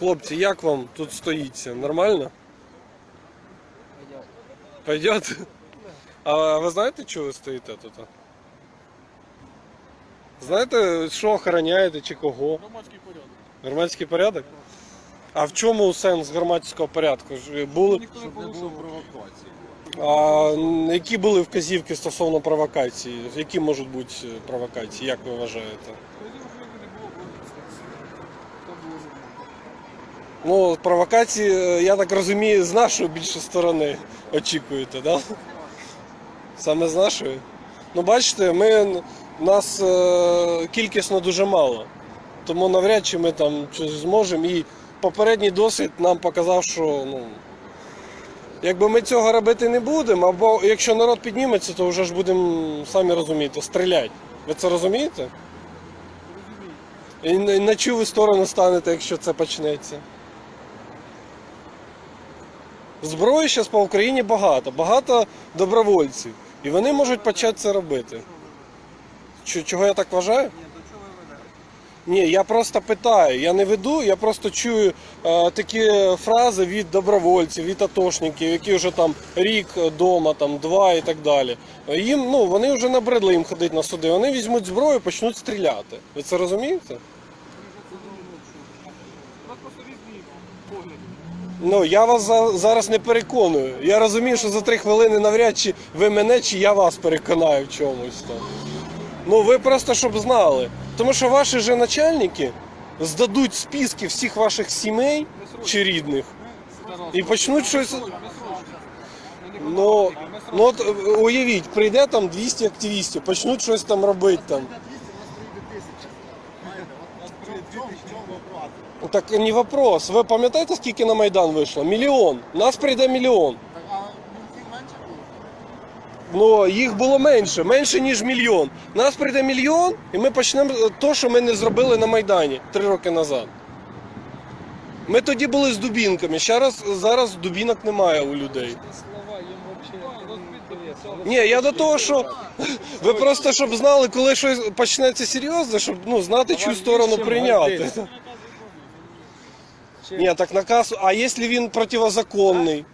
Хлопці, як вам тут стоїться? Нормально? Пойдет? А ви знаєте, чого ви стоїте тут? Знаєте, що охороняєте чи кого? Громадський порядок. Громадський порядок? А в чому сенс громадського порядку? Ж Були... Ніхто не порушив провокації. А які були вказівки стосовно провокації? Які можуть бути е, провокації, як ви вважаєте? Тоді вже не було конфіскації. Там було нормально. Ну, провокації, е, я так розумію, з нашої більше сторони очікуєте, да? Саме з нашої? Ну, бачите, ми, нас е, кількісно дуже мало. Тому навряд чи ми там щось зможемо. І попередній досвід нам показав, що ну, якби ми цього робити не будемо, або якщо народ підніметься, то вже ж будемо, самі розумієте, стріляти. Ви це розумієте? І на, на чию ви сторону станете, якщо це почнеться? Зброї зараз по Україні багато, багато добровольців. І вони можуть почати це робити. Чого я так вважаю? Ні, я просто питаю, я не веду, я просто чую е, такі фрази від добровольців, від атошників, які вже там рік вдома, там два і так далі. Їм ну вони вже набридли їм ходити на суди. Вони візьмуть зброю, і почнуть стріляти. Ви це розумієте? У нас Ну я вас за- зараз не переконую. Я розумію, що за три хвилини навряд чи ви мене, чи я вас переконаю в чомусь там. Ну ви просто щоб знали. Тому що ваші же начальники здадуть списки всіх ваших сімей чи рідних і почнуть щось. Ну, ну от е, уявіть, прийде там 200 активістів, почнуть щось там робити там. Ну, Так не вопрос. Ви пам'ятаєте, скільки на Майдан вийшло? Мільйон. Нас прийде мільйон. Ну, їх було менше, менше ніж мільйон. Нас прийде мільйон, і ми почнемо те, що ми не зробили на Майдані три роки назад. Ми тоді були з дубінками. Зараз, зараз дубінок немає у людей. Ні, я до того, що ви просто щоб знали, коли щось почнеться серйозно, щоб ну, знати, чию сторону прийняти. Ні, так наказ. А якщо він противозаконний?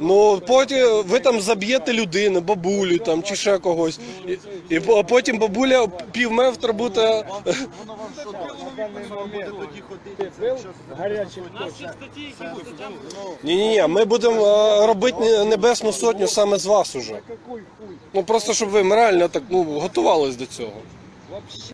Ну потім ви там заб'єте людину, бабулю там чи ще когось. І, і потім бабуля півметра буде. Даний момент ти був гарячим точком? Ні, ні, ні, ми будемо е, робити небесну сотню саме з вас уже. Какой хуй? Ну просто щоб ви реально так ну готувались до цього. Вообще.